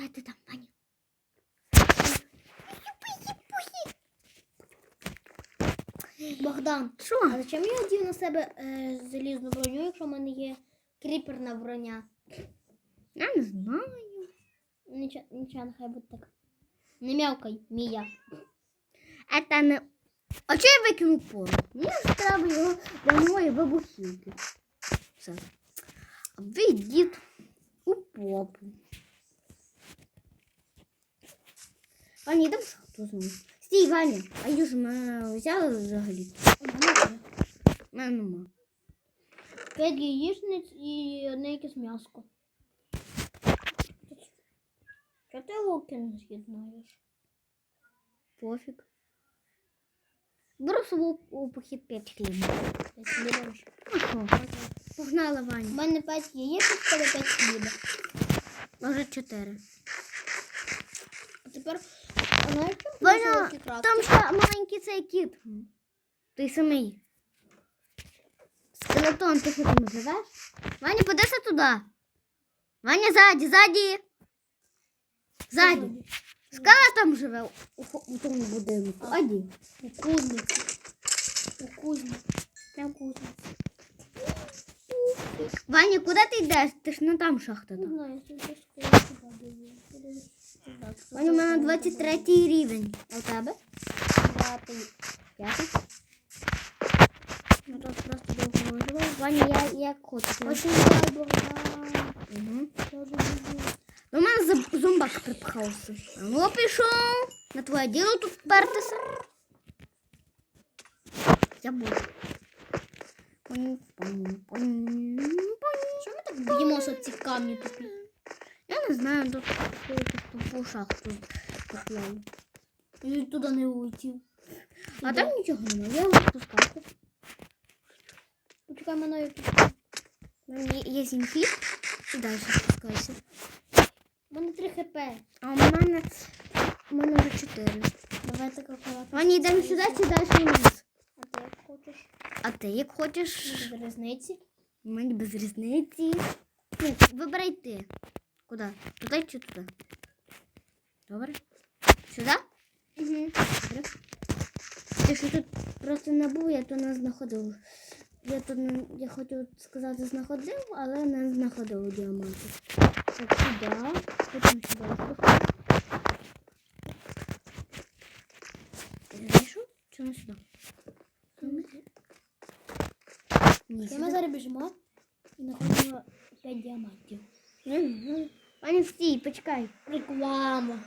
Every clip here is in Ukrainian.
Дайте там, Ваня. Богдан, Що? а зачем я одів на себе е, залізну броню, якщо в мене є кріперна броня? Я не знаю. Нічого, нічого, нехай буде так. Не мявкай, Мія. Это не. А чого я викинув порох? Мені треба його для моєї вибухівки. Все. А ви йдіть у попу. Ваня, йдемо хто знову. Стій, Ваня, а юж мене взяли взагалі. Мене нема. П'ять яєчниць і одне якесь м'яско. Що ти луки не з'єднаєш? Пофіг. Беру собі у похід 5 хліб. Ну що, У мене п'ять яєчниць, коли п'ять хліба. Може 4. А тепер, а Ваня, солодкий краб? Там ще маленький цей кіт. Той самий. Скелетон, ти що там живеш? Ваня, подивися туди. Ваня, ззаді, ззаді. Ззаді. Скала там живе у, у тому будинку. Аді. У кузниці. У кузниці. Прям кузниці. Ваня, куди ти йдеш? Ти ж не там шахта. Не там. знаю, я щось скоро сюди даю. Куди сюди? Ваня, у мене 23 рівень. А у тебе? П'ятий. П'ятий? Ну тут просто довго виживав. Ваня, я як хочу. Очень дай Богдан. Угу. Я вже біжу. До мене за- зомбак припхався. А ну пішов. На твоє діло тут впертися. Я буду. Понь, понь, понь, понь. Що ми так б'ємося ці камні тупі? Я не знаю, тут тупу шахту поклали. І туди не улетів. А там нічого немає. Я спускався. Почекай мене. У мене є- є. І далі спускайся. У мене 3 хп. А у мене, у мене вже чотири. Давай так акуратно. Ваня, йдемо сюди, сідаєш вниз. А ти як хочеш? А ти як хочеш? Без різниці. Мені без різниці. Ну, вибирай ти. Куди? Туди чи туди? Добре? Сюди? Угу. Добре. Ти тут просто не був, я тут не знаходив. Я тут я хочу сказати знаходив, але не знаходив діаманти. Так, сюди. Потім сюди. Ти знайшов? Чи не сюди? Ні, ми зараз біжимо і знаходимо 5 діамантів. Мгм. Ваня, стій, почекай. Реклама.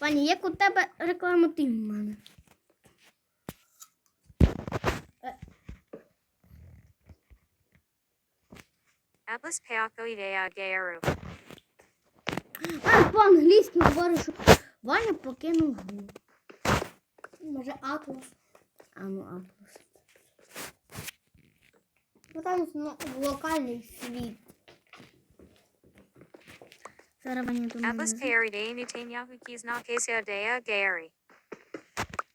Ваня, як у тебе реклама ти в мене? Atlas Peako Idea Gayaru. А, по-англійськи говориш, що Ваня покинув гру. Може Атлас. А ну, Атлас. Ну там ну, локальний світ. Зараз Ваня до мене. Atlas Kayari de Netanyahu Kizna Kesia Dea Gayari.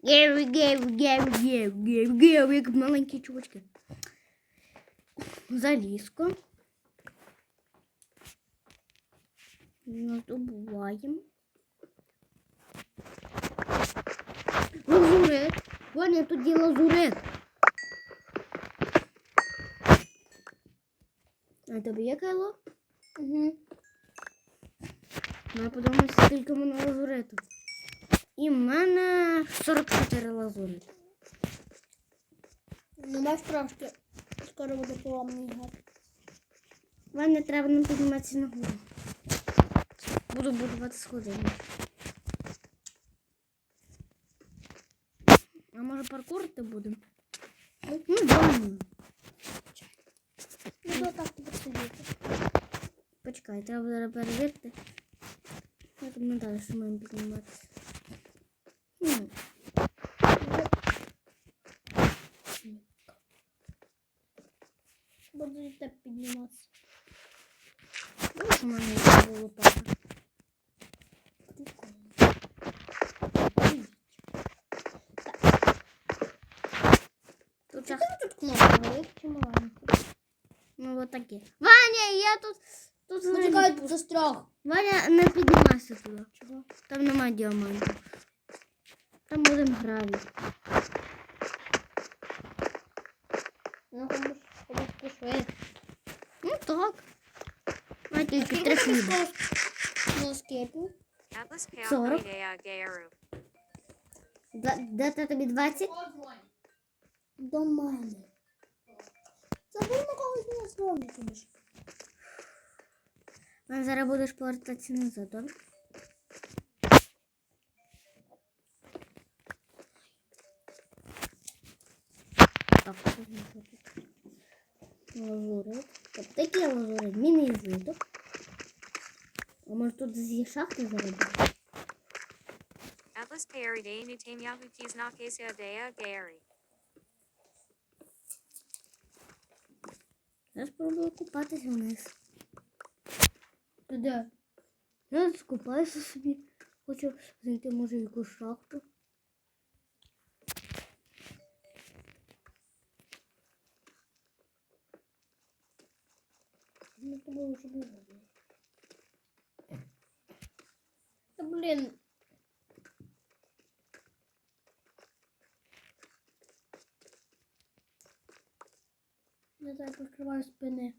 Геві, геві, геві, геві, геві, геві, як маленькі чувачки. Залізко. Надобуваємо. Лазурит. Ваня, тут є лазурит. А тебе є кайло? Угу. Ну, я подумаю, скільки в мене лазуриту. І в мене 44 лазурити. Ну бач трошки. Скоро буде поламаний гад. Вам не треба не підніматися на гору. Буду будувати сходи. А може паркурити будемо? Ну, Ваня. Ну то так тобі сидіти. Почекай, треба перевірити. Як ми далі що маємо підніматися. Ну, Буду і так підніматися. ну, що в мене є було лопата. Тут час Тут кнопка велика чи маленька? Ну, вот такі. Ваня, я тут Тут Ну, взагалі- чекай, застряг. Ваня, не піднімайся туди. Чого? Там немає діамантів. Там один гравій. Ну, комусь, комусь пішли. Ну так. А тільки три хліба. Ну, скільки? Сорок. Gayaru. Дати тобі 20? До мене. Забув на когось не. Ваня, зараз будеш повертатися назад, добре? Так? Лазурит. Тобто такий лазурит, міни злиток. А може тут зі шахти заробити? Atlas Pale Idea Nutain Yahuki Znakasia Dea Gayari. Я спробую купатися вниз. Ти де? Я скупаюся собі. Хочу знайти, може, якусь шахту. Ну, то було вже дуже. Та блін. Я зараз прикриваю спини.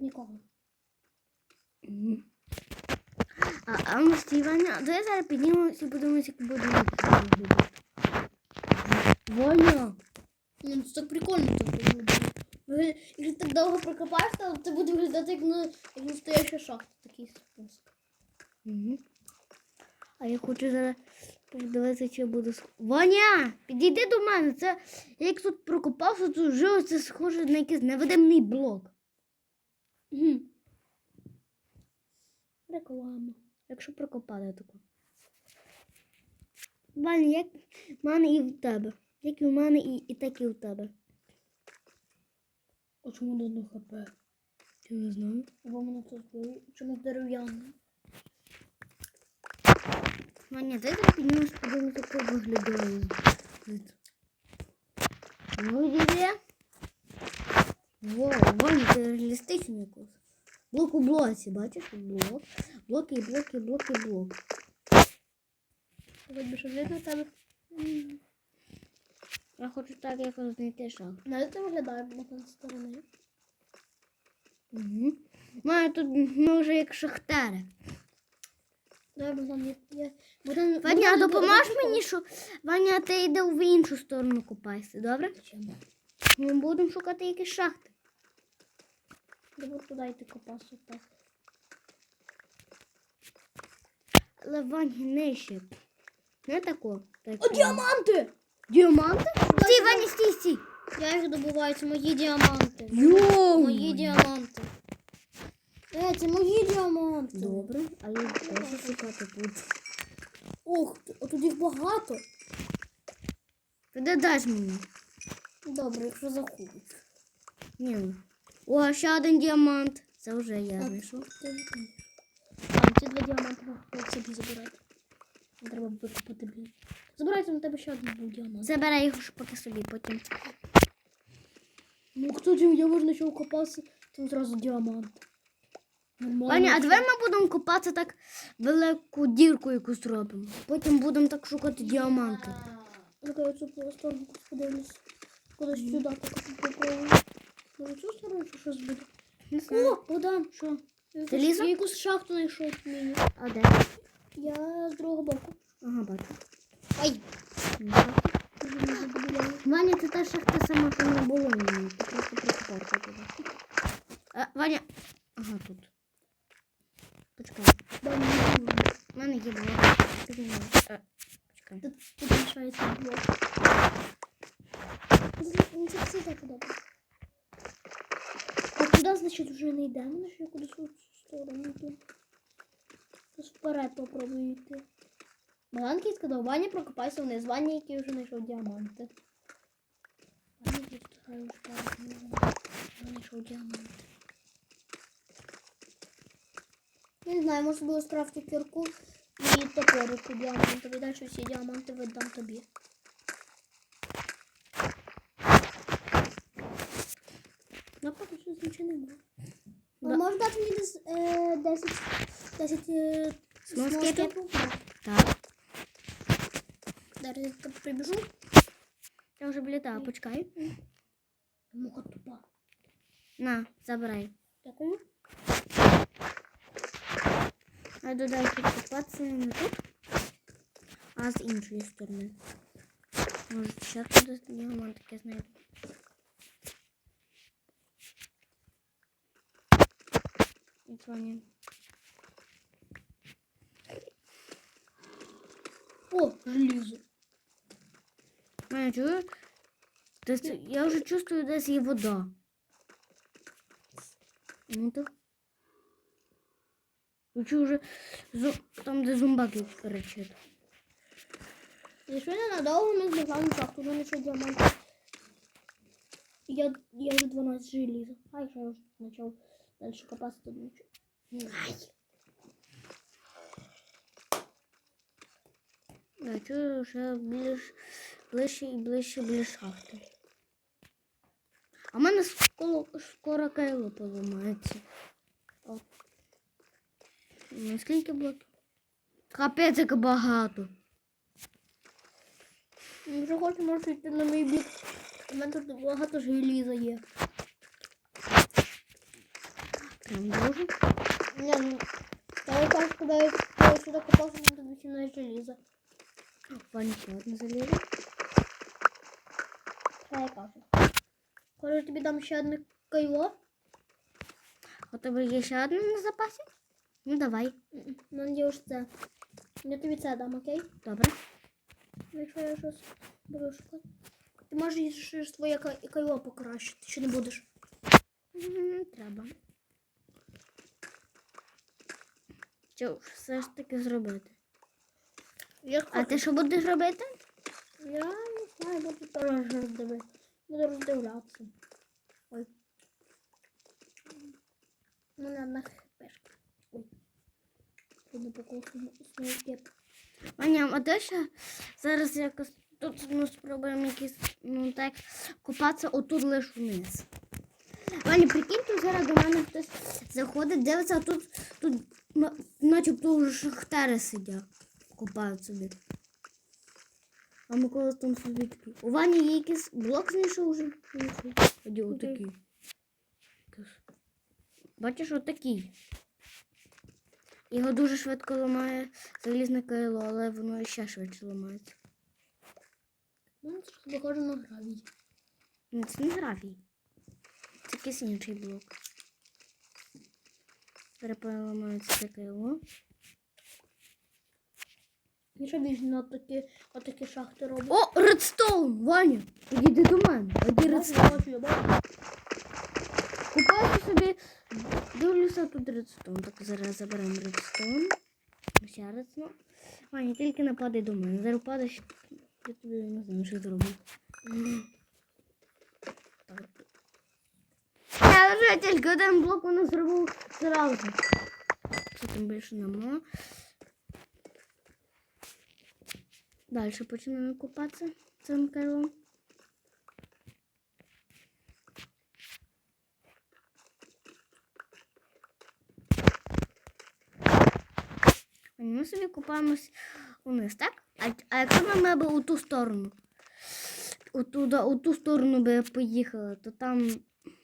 Тут нікого. А, а ну стій, Ваня, давай зараз піднімемося і подивимося, як буде. Ваня! Ну, це так прикольно тут виглядає. Ви- Якщо так довго прокопаєш, то це буде виглядати як, на, як настояща шахта. Такий спуск. А я хочу зараз подивитися, чи буду сх... Ваня! Підійди до мене. Це я як тут прокопався, то вже це схоже на якийсь невидимний блок. Угу. Реклама. Якщо прокопати таку. Ваня, як в мене і в тебе. Як і в мене, і, і так і в тебе. А чому до одного хп? Я не знаю. Бо мене тут збили. Чому дерев'яне? Ваня, дай я піднімеш, подивимося, як виглядає. Ну, іде. Во, це реалістичний якось. Блок у блоці, бачиш? Блок. Блок і блок, і блок, і блок. Хоч би що видно тебе. Я хочу так якось знайти шахту. Навіть це виглядає можна з сторони. Угу. Маю тут ми вже як. Богдан, Ваня, а допоможеш мені, що Ваня, ти йде в іншу сторону купайся, добре? Ми будемо шукати якісь шахти. Давай туди йти копасу. Так. Але Ваня нижче. Не тако. Так, О, діаманти! Діаманти? Стій, Ваня, стій, стій. Я їх добуваю, це мої діаманти. Йоу! Мої діаманти. Е, це мої діаманти. Добре, а я теж шукати буду. Ох, а тут їх багато. Ти даш мені? Добре, якщо заходить. Ні. О, ще один діамант. Це вже я знайшов. Там ці два діаманти собі забирайте. Не Треба викупити, блін. Забирайте на тебе ще один був діамант. Забирай їх ж поки собі, потім. Ну ж я можна ще укопався, там зразу діамант. Ваня, а давай ми будемо копати так велику дірку якусь робимо. Потім будемо так шукати діаманти. Ну-ка, я цю по подивлюсь. Кудись сюди поки попробую. В цю сторону чи щось буде? Не знаю. О, Богдан, Що? Ти я якусь шахту знайшов мені. А де? Я з другого боку. Ага, бачу. Ай! У мене це та шахта сама, там не було мені. Ти просто прикопав туди. А, Ваня. Ага, тут. Почекай. Дай мені. У мене є блок. Піднімай. А, Почекай. Тут, тут лишається блок. Ну, Це все так добре. А туди, значить, вже не йдемо, ми ще кудись у цю йду. Тож вперед попробую йти. Маланкий сказав, Ваня, прокопайся вниз. Ваня, який вже знайшов діаманти. Ваня. Знайшов діаманти. Не знаю, може було скрафти кірку і топорику діамантові. Далі всі діаманти видам тобі. Ну, поки що нічого не нема. Да. А можеш дати мені десь е, 10, 10 е, Смолскипів? смолскипів? Так. Так. Зараз я тут прибіжу. Я вже влітаю, почекай. Муха тупа. На, забирай. Дякую. А додай купатися не тут, а з іншої сторони. Може, ще туди діамант таке знайду. І Соня. О, желізо. Мене чую? Десь, я вже чувствую, десь є вода. Ну то. Я чую вже зу... там, де зомбаки кричать. Якщо ненадовго ми зливаємо шахту, у мене ще діамант. Я, я вже 12 желіза. Ай, що я вже почав далі копати тут нічого. Ай. Я чую вже ближ, ближче і ближче біля шахти. А в мене скоро, скоро кайло поламається. Ну, блоків? Капець, як багато. Якщо хочеш, можеш йти на мій бік. У мене тут багато желіза є. Прям дуже. Ні, ну, я кажу, коли я я сюди копався, то 18 желіза. Ваня ще одне залізо. Що я кажу? Коли тобі дам ще одне кайло, У тебе є ще одне на запасі? Ну давай. м-м, у мене є ось це. Я тобі це дам, окей? Добре. Якщо я щось буду шукати. Ти можеш своє кай- кайло покращити, чи не будеш? Треба. Що все ж таки зробити? Як А ти що будеш робити? Я не знаю, буду теж роздивитися. Буду роздивлятися. Ой. У мене одна хпшка. Ой. Буду снайкет. Ваня, а ти ще зараз якось тут ну, спробуємо якісь, ну так, купатися отут лиш вниз. Ваня, прикинь, тут зараз до мене хтось заходить, дивиться, а тут, тут начебто вже шахтери сидять, купають собі. А Микола там собі такий. У Вані є якийсь блок знайшов вже? Тоді отакий. Бачиш, отакий. Його дуже швидко ламає залізне кайло, але воно ще швидше ламається. Ну, це похоже на гравій. Ні, Це не графій. Це якийсь інший блок. Переламається це кайло. І що більше на такі, отакі шахти робить. О, редстоун! Ваня! Підійди до мене. Іди редстоун. Купаю собі. Дивлюся тут редстоун. Так зараз заберемо редстоун. Редстоун. Ваня, тільки не падай до мене. Зараз падаєш, я тобі не знаю, що зроблю. Так. Я вже тільки один блок воно зробив зразу. Що там більше нема. Далі починаємо купатися цим кайлом. Ми собі купаємось униз, так? А, а якщо ми б у ту сторону? У ту, да, у ту сторону би поїхали, то там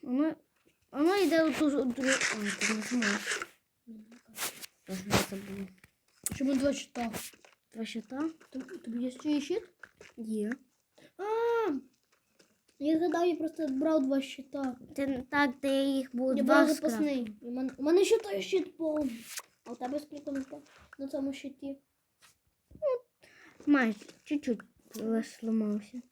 воно, воно йде у ту другу. Ой, ти не зможеш. Тож не забув. Чому два щита? Два щита? Тобі тобі є ще є щит? Є. А, я згадав, я просто брав два щита. Ти, так, ти їх Я два скраф. запасний. У мене, у мене ще той щит повний. А у тебе скільки на, то- на цьому щиті? Майже, чуть-чуть ламався.